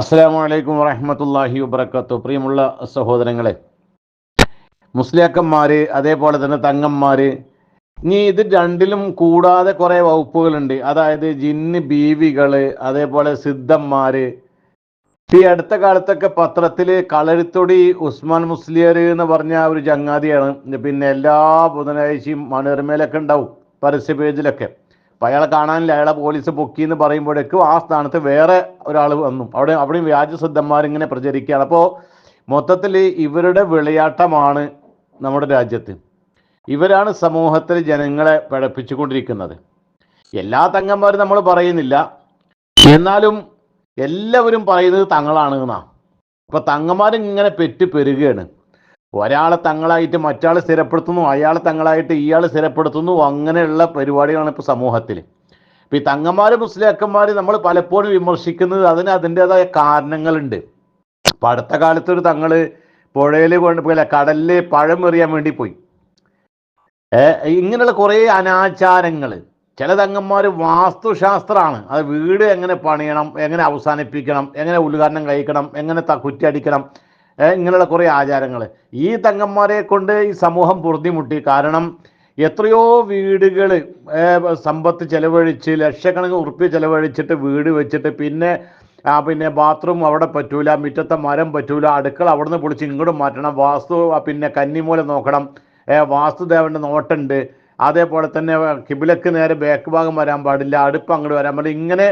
അസ്സാം വലൈക്കും വറഹമത്തല്ലാഹി വബർക്കാത്തു പ്രിയമുള്ള സഹോദരങ്ങളെ മുസ്ലിയാക്കന്മാർ അതേപോലെ തന്നെ തങ്ങന്മാർ ഇനി ഇത് രണ്ടിലും കൂടാതെ കുറേ വകുപ്പുകളുണ്ട്. അതായത് ജിന്ന് ബീവികൾ അതേപോലെ സിദ്ധന്മാർ ഈ അടുത്ത കാലത്തൊക്കെ പത്രത്തിൽ കളരിത്തൊടി ഉസ്മാൻ മുസ്ലിയർ എന്ന് പറഞ്ഞ ഒരു ചങ്ങാതിയാണ്. പിന്നെ എല്ലാ ബുധനാഴ്ചയും മണിർമേലൊക്കെ ഉണ്ടാവും പരസ്യ പേജിലൊക്കെ. അപ്പൊ അയാളെ കാണാനില്ല അയാളെ പോലീസ് പൊക്കി എന്ന് പറയുമ്പോഴേക്കും ആ സ്ഥാനത്ത് വേറെ ഒരാൾ വന്നു. അവിടെ അവിടെയും വ്യാജസിദ്ധന്മാരിങ്ങനെ പ്രചരിക്കുകയാണ്. അപ്പോൾ മൊത്തത്തിൽ ഇവരുടെ വിളയാട്ടമാണ് നമ്മുടെ രാജ്യത്ത്. ഇവരാണ് സമൂഹത്തിൽ ജനങ്ങളെ പഴപ്പിച്ചുകൊണ്ടിരിക്കുന്നത്. എല്ലാ തങ്ങന്മാരും നമ്മൾ പറയുന്നില്ല. എന്നാലും എല്ലാവരും പറയുന്നത് തങ്ങളാണ് എന്നാ. അപ്പൊ തങ്ങന്മാരും ഇങ്ങനെ പെറ്റ് പെരുകയാണ് ഒരാളെ തങ്ങളായിട്ട് മറ്റാൾ സ്ഥിരപ്പെടുത്തുന്നു അയാൾ തങ്ങളായിട്ട് ഇയാൾ സ്ഥിരപ്പെടുത്തുന്നു അങ്ങനെയുള്ള പരിപാടികളാണ് ഇപ്പോൾ സമൂഹത്തിൽ. ഇപ്പം ഈ തങ്ങന്മാർ മുസ്ലിയാക്കന്മാർ നമ്മൾ പലപ്പോഴും വിമർശിക്കുന്നത് അതിന് അതിന്റെതായ കാരണങ്ങളുണ്ട്. അപ്പം അടുത്ത കാലത്തൊരു തങ്ങൾ പുഴയിൽ പോയില്ല കടലിൽ പഴം എറിയാൻ വേണ്ടി പോയി. ഇങ്ങനെയുള്ള കുറേ അനാചാരങ്ങൾ ചില തങ്ങന്മാർ വാസ്തുശാസ്ത്രമാണ് അത് വീട് എങ്ങനെ പണിയണം എങ്ങനെ അവസാനിപ്പിക്കണം എങ്ങനെ ഉദ്ഘാടനം കഴിക്കണം എങ്ങനെ കുറ്റി ഏ, ഇങ്ങനെയുള്ള കുറേ ആചാരങ്ങൾ ഈ തങ്ങന്മാരെ കൊണ്ട് ഈ സമൂഹം പൊറുതിമുട്ടി. കാരണം എത്രയോ വീടുകൾ സമ്പത്ത് ചെലവഴിച്ച് ലക്ഷക്കണക്കിന് ഉറുപ്പ്യ ചെലവഴിച്ചിട്ട് വീട് വെച്ചിട്ട് പിന്നെ ആ പിന്നെ ബാത്റൂം അവിടെ പറ്റൂല മുറ്റത്തെ മരം പറ്റൂല അടുക്കള അവിടെ നിന്ന് പൊളിച്ച് ഇങ്ങോട്ട് മാറ്റണം വാസ്തു പിന്നെ കന്നിമൂല നോക്കണം. വാസ്തുദേവന്റെ നോട്ടുണ്ട്. അതേപോലെ തന്നെ കിബിലക്ക് നേരെ ബാക്ക് ഭാഗം വരാൻ പാടില്ല അടുപ്പ് അങ്ങോട്ട് വരാൻ പാടില്ല. ഇങ്ങനെ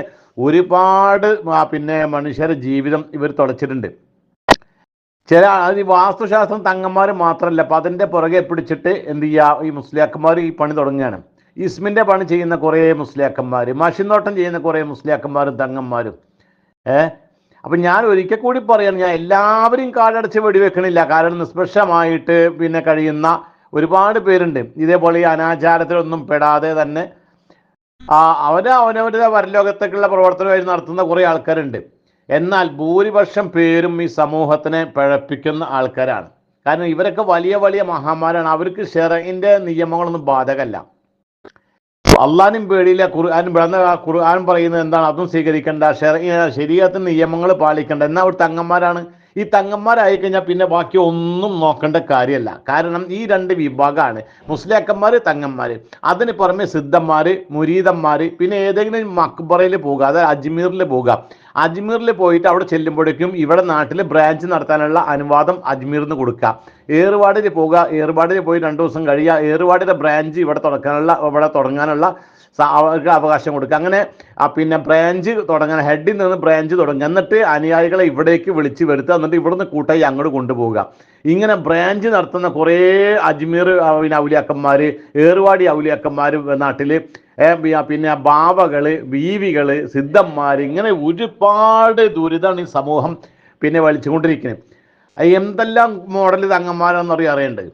ഒരുപാട് പിന്നെ മനുഷ്യരുടെ ജീവിതം ഇവർ തുളച്ചിട്ടുണ്ട് ചില അത് വാസ്തുശാസ്ത്രം തങ്ങന്മാർ മാത്രമല്ല അപ്പം അതിന്റെ പുറകെ പിടിച്ചിട്ട് എന്ത് ചെയ്യുക ഈ മുസ്ലിയാക്കന്മാർ ഈ പണി തുടങ്ങുകയാണ് ഇസ്മിന്റെ പണി ചെയ്യുന്ന കുറേ മുസ്ലിയാക്കന്മാർ മഷിനോട്ടം ചെയ്യുന്ന കുറേ മുസ്ലിയാക്കന്മാരും തങ്ങന്മാരും. ഏ? അപ്പം ഞാൻ ഒരിക്കൽ കൂടി പറയാണ് ഞാൻ എല്ലാവരും കാടടച്ച് വെടിവെക്കണില്ല. കാരണം നിഷ്പക്ഷമായിട്ട് പിന്നെ കഴിയുന്ന ഒരുപാട് പേരുണ്ട്. ഇതേപോലെ ഈ അനാചാരത്തിലൊന്നും പെടാതെ തന്നെ ആ അവർ അവനവരുടെ പരലോകത്തേക്കുള്ള പ്രവർത്തനമായി നടത്തുന്ന കുറേ ആൾക്കാരുണ്ട്. എന്നാൽ ഭൂരിപക്ഷം പേരും ഈ സമൂഹത്തിനെ പിഴപ്പിക്കുന്ന ആൾക്കാരാണ്. കാരണം ഇവരൊക്കെ വലിയ വലിയ മഹാന്മാരാണ്. അവർക്ക് ഷെറയിന്റെ നിയമങ്ങളൊന്നും ബാധകമല്ല. അള്ളാനും പേടിയില്ല. ഖുർആൻ പിറന്ന ഖുർആൻ പറയുന്നത് എന്താണ്? അതും സ്വീകരിക്കേണ്ട. ശരീരത്തിന് നിയമങ്ങൾ പാലിക്കേണ്ട. എന്നാൽ അവർ തങ്ങന്മാരാണ് ഈ തങ്ങന്മാരായി കഴിഞ്ഞാൽ പിന്നെ ബാക്കി ഒന്നും നോക്കേണ്ട കാര്യമല്ല. കാരണം ഈ രണ്ട് വിഭാഗമാണ്. മുസ്ലിയാക്കന്മാർ തങ്ങന്മാർ അതിന് പുറമെ സിദ്ധന്മാർ മുരീതന്മാർ പിന്നെ ഏതെങ്കിലും മക്ബറയിൽ പോകുക അതായത് അജ്മീറിൽ പോകുക അജ്മീറിൽ പോയിട്ട് അവിടെ ചെല്ലുമ്പോഴേക്കും ഇവിടെ നാട്ടിൽ ബ്രാഞ്ച് നടത്താനുള്ള അനുവാദം അജ്മീറിൽ നിന്ന് കൊടുക്കുക. ഏറുവാടിൽ പോകുക ഏറുവാടിൽ പോയി രണ്ട് ദിവസം കഴിയുക ഏറുവാടിയുടെ ബ്രാഞ്ച് ഇവിടെ തുടക്കാനുള്ള ഇവിടെ തുടങ്ങാനുള്ള അവർക്ക് അവകാശം കൊടുക്കുക. അങ്ങനെ പിന്നെ ബ്രാഞ്ച് തുടങ്ങാൻ ഹെഡിൽ നിന്ന് ബ്രാഞ്ച് തുടങ്ങുക. എന്നിട്ട് അനുയായികളെ ഇവിടേക്ക് വിളിച്ച് വരുത്തുക. എന്നിട്ട് ഇവിടുന്ന് കൂട്ടായി അങ്ങോട്ട് കൊണ്ടുപോവുക. ഇങ്ങനെ ബ്രാഞ്ച് നടത്തുന്ന കുറേ അജ്മീർ പിന്നെ ഔലിയാക്കന്മാർ ഏറുവാടി ഔലിയാക്കന്മാർ നാട്ടിൽ പിന്നെ ബാവകൾ ബീവികൾ സിദ്ധന്മാർ ഇങ്ങനെ ഒരുപാട് ദുരിതമാണ് ഈ സമൂഹം പിന്നെ വലിച്ചുകൊണ്ടിരിക്കുന്നത് എന്തെല്ലാം മോഡൽ തങ്ങന്മാരാണെന്നറിയാം അറിയേണ്ടത്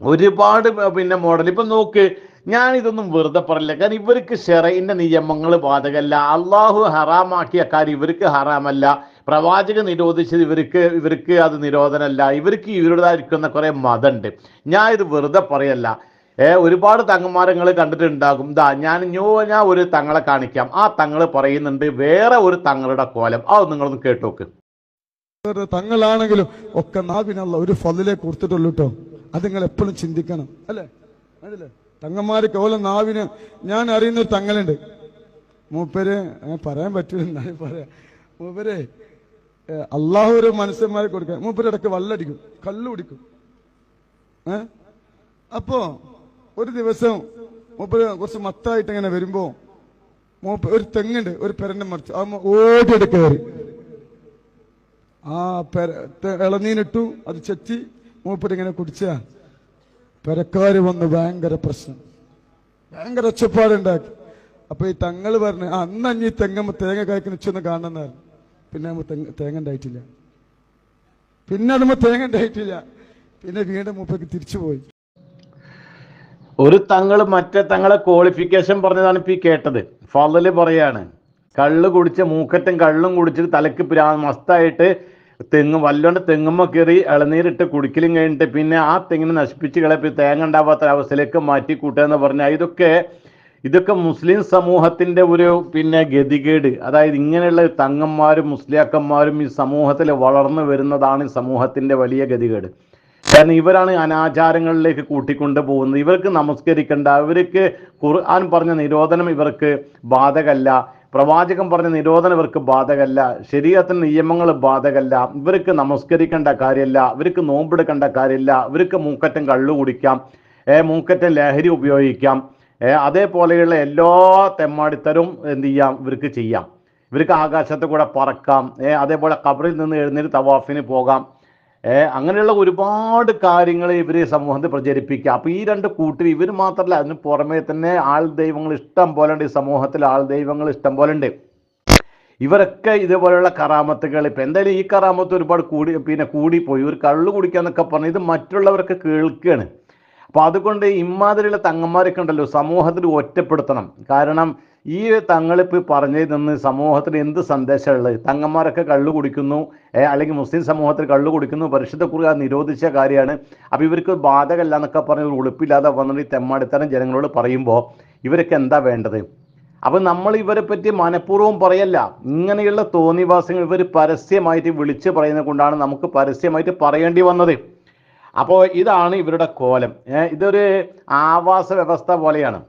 ഒരുപാട് പിന്നെ മോഡൽ ഇപ്പം നോക്ക് ഞാൻ ഇതൊന്നും വെറുതെ പറയില്ല കാരണം ഇവർക്ക് ഷെറൈന്റെ നിയമങ്ങൾ ബാധകമല്ല. അള്ളാഹു ഹറാമാക്കിയ കാര്യം ഇവർക്ക് ഹറാമല്ല. പ്രവാചകൻ നിരോധിച്ചത് ഇവർക്ക് ഇവർക്ക് അത് നിരോധനമല്ല. ഇവർക്ക് ഇവരുടേതായിരിക്കുന്ന കുറേ മതമുണ്ട്. ഞാൻ ഇത് വെറുതെ പറയല്ല. ഒരുപാട് തങ്ങന്മാരങ്ങൾ കണ്ടിട്ടുണ്ടാകും. ദാ ഞാൻ ഞോ ഞാൻ ഒരു തങ്ങളെ കാണിക്കാം. ആ തങ്ങൾ പറയുന്നുണ്ട് വേറെ ഒരു തങ്ങളുടെ കോലം. അത് നിങ്ങളൊന്ന് കേട്ടോക്ക്. തങ്ങളാണെങ്കിലും ഒക്കെ നാവിനുള്ള ഒരു ഫലിലെ കൊടുത്തിട്ടുള്ളൂ കേട്ടോ അത് നിങ്ങൾ എപ്പോഴും ചിന്തിക്കണം. അല്ലേ? അതല്ലേ തങ്ങന്മാര് കോലം നാവിന് ഞാൻ അറിയുന്ന ഒരു തങ്ങളുണ്ട്. മൂപ്പര് പറയാൻ പറ്റൂല എന്നാലും പറയാം. മൂപ്പര് അള്ളാഹു ഒരു മനുഷ്യന്മാരെ കൊടുക്കാൻ മൂപ്പര് ഇടയ്ക്ക് വല്ലടിക്കും കല്ലു കുടിക്കും. അപ്പോ ഒരു ദിവസം മൂപ്പര് കുറച്ച് മത്തായിട്ട് ഇങ്ങനെ വരുമ്പോ മൂപ്പ ഒരു തെങ്ങുണ്ട് ഒരു പെരന്റെ മറിച്ച്. ആ ഓടിയെടുത്ത് കയറി ആ പെര ഇളനീനിട്ടു അത് ചെത്തി മൂപ്പരിങ്ങനെ കുടിച്ച. പെരക്കാര് വന്ന് ഭയങ്കര പ്രശ്നം. ഭയങ്കര ഒച്ചപ്പാടുണ്ടാക്കി. അപ്പൊ ഈ തങ്ങൾ പറഞ്ഞു ആ അഞ്ഞ് ഈ തെങ്ങമ്മ തേങ്ങ കായ്ക്കുന്ന നിച്ചൊന്ന് പറഞ്ഞു. പിന്നെ തെങ്ങ തേങ്ങ ഉണ്ടായിട്ടില്ല. പിന്നെ അതുമ്പോ തേങ്ങ ഉണ്ടായിട്ടില്ല. പിന്നെ വീണ്ടും മൂപ്പയ്ക്ക് തിരിച്ചു പോയി. ഒരു തങ്ങൾ മറ്റേ തങ്ങളെ ക്വാളിഫിക്കേഷൻ പറഞ്ഞതാണ് ഇപ്പൊ ഈ കേട്ടത്. ഫലല് പറയാണ് കള്ള് കുടിച്ച മൂക്കറ്റം കള്ളും കുടിച്ചിട്ട് തലക്ക് മസ്തായിട്ട് തെങ്ങ് വല്ലോണ്ട് തെങ്ങുമ്മ കയറി ഇളനീരിട്ട് കുടിക്കലും കഴിഞ്ഞിട്ട് പിന്നെ ആ തെങ്ങിനെ നശിപ്പിച്ച് കളപ്പി തേങ്ങ ഉണ്ടാവാത്ത അവസ്ഥയിലേക്ക് മാറ്റി കൂട്ടുക എന്ന് പറഞ്ഞാൽ ഇതൊക്കെ ഇതൊക്കെ മുസ്ലിം സമൂഹത്തിന്റെ ഒരു പിന്നെ ഗതികേട്. അതായത് ഇങ്ങനെയുള്ള തങ്ങന്മാരും മുസ്ലിയാക്കന്മാരും ഈ സമൂഹത്തിൽ വളർന്നു വരുന്നതാണ് ഈ സമൂഹത്തിന്റെ വലിയ ഗതികേട്. കാരണം ഇവരാണ് അനാചാരങ്ങളിലേക്ക് കൂട്ടിക്കൊണ്ട് പോകുന്നത്. ഇവർക്ക് നമസ്കരിക്കേണ്ട ഇവർക്ക് ഖുർആൻ പറഞ്ഞ നിരോധനം ഇവർക്ക് ബാധകല്ല പ്രവാചകൻ പറഞ്ഞ നിരോധനം ഇവർക്ക് ബാധകല്ല ശരീരത്തിന് നിയമങ്ങൾ ബാധകല്ല ഇവർക്ക് നമസ്കരിക്കേണ്ട കാര്യമല്ല ഇവർക്ക് നോമ്പെടുക്കേണ്ട കാര്യമില്ല ഇവർക്ക് മൂക്കറ്റം കള്ളു കുടിക്കാം ഏ മൂക്കറ്റം ലഹരി ഉപയോഗിക്കാം ഏ അതേപോലെയുള്ള എല്ലാ തെമ്മാടിത്തരവും എന്ത് ചെയ്യാം? ഇവർക്ക് ചെയ്യാം. ഇവർക്ക് ആകാശത്ത് കൂടെ പറക്കാം ഏ അതേപോലെ കബറിൽ നിന്ന് എഴുന്നേറ്റ് തവാഫിന് പോകാം. അങ്ങനെയുള്ള ഒരുപാട് കാര്യങ്ങൾ ഇവർ സമൂഹത്തിൽ പ്രചരിപ്പിക്കുക. അപ്പോൾ ഈ രണ്ട് കൂട്ടർ ഇവർ മാത്രമല്ല അതിന് പുറമേ തന്നെ ആൾ ദൈവങ്ങൾ ഇഷ്ടം പോലെ ഉണ്ട് ഈ സമൂഹത്തിൽ ആൾ ദൈവങ്ങൾ ഇഷ്ടം പോലെ ഉണ്ട് ഇവരൊക്കെ ഇതേപോലെയുള്ള കറാമത്തുകൾ. ഇപ്പം എന്തായാലും ഈ കറാമത്ത് ഒരുപാട് കൂടി പിന്നെ കൂടിപ്പോയി. ഒരു കള്ളു കുടിക്കാന്നൊക്കെ പറഞ്ഞ് ഇത് മറ്റുള്ളവർക്ക് കേൾക്കുകയാണ് അപ്പോൾ അതുകൊണ്ട് ഇമാതിരിയുള്ള തങ്ങന്മാരൊക്കെ ഉണ്ടല്ലോ സമൂഹത്തിൽ ഒറ്റപ്പെടുത്തണം. കാരണം ഈ തങ്ങളിപ്പോൾ പറഞ്ഞതിൽ നിന്ന് സമൂഹത്തിന് എന്ത് സന്ദേശമുള്ളത് തങ്ങന്മാരൊക്കെ കള്ളു കുടിക്കുന്നു അല്ലെങ്കിൽ മുസ്ലിം സമൂഹത്തിൽ കള്ളു കുടിക്കുന്നു പരിശുദ്ധ കുറുക നിരോധിച്ച കാര്യമാണ്. അപ്പോൾ ഇവർക്ക് ബാധകമല്ല എന്നൊക്കെ പറഞ്ഞ് ഉളുപ്പില്ലാതെ വന്നിട്ട് ഈ തെമ്മാടിത്തരം ജനങ്ങളോട് പറയുമ്പോൾ ഇവരൊക്കെ എന്താ വേണ്ടത്? അപ്പം നമ്മൾ ഇവരെ പറ്റി മനഃപൂർവം പറയല്ല. ഇങ്ങനെയുള്ള തോന്നിവാസങ്ങൾ ഇവർ പരസ്യമായിട്ട് വിളിച്ച് പറയുന്നത് കൊണ്ടാണ് നമുക്ക് പരസ്യമായിട്ട് പറയേണ്ടി വന്നത്. അപ്പോൾ ഇതാണ് ഇവരുടെ കോലം. ഇതൊരു ആവാസ വ്യവസ്ഥ പോലെയാണ്.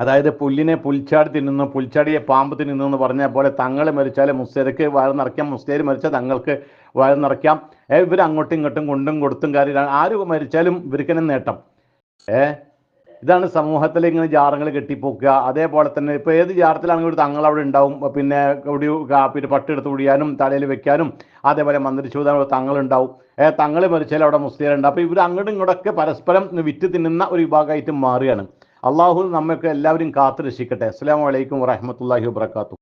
അതായത് പുല്ലിനെ പുൽച്ചാടി തിന്നുന്നു പുൽച്ചാടിയെ പാമ്പ് തിന്നുന്നു എന്ന് പറഞ്ഞ പോലെ തങ്ങൾ മരിച്ചാൽ മുസ്തേർക്ക് നിറയ്ക്കാം മുസ്തേര് മരിച്ചാൽ തങ്ങൾക്ക് വാഴ നിറയ്ക്കാം. ഇവർ അങ്ങോട്ടും ഇങ്ങോട്ടും കൊണ്ടും കൊടുത്തും കാര്യം ആര് മരിച്ചാലും ഇവർക്ക് തന്നെ നേട്ടം. ഏ ഇതാണ് സമൂഹത്തിൽ ഇങ്ങനെ ജാറങ്ങൾ കെട്ടിപ്പോക്കുക. അതേപോലെ തന്നെ ഇപ്പോൾ ഏത് ജാറത്തിലാണെങ്കിലും ഒരു തങ്ങൾ അവിടെ ഉണ്ടാവും. പിന്നെ ഒരു പിന്നെ പട്ടെടുത്ത് കുടിയാനും തലയിൽ വെക്കാനും അതേപോലെ മന്ത്രിച്ചൂതാനും തങ്ങളുണ്ടാവും ഏഹ് തങ്ങൾ മരിച്ചാൽ അവിടെ മുസ്ലിം ഉണ്ട് അപ്പോൾ ഇവർ അങ്ങോട്ടും ഇങ്ങോട്ടൊക്കെ പരസ്പരം വിറ്റ് തിന്നുന്ന ഒരു വിഭാഗമായിട്ട് മാറുകയാണ്. അള്ളാഹു നമ്മൾക്ക് എല്ലാവരും കാത്തു രക്ഷിക്കട്ടെ. അസ്സാം വലൈക്കും വറഹമത്തല്ലാഹി വാത്തു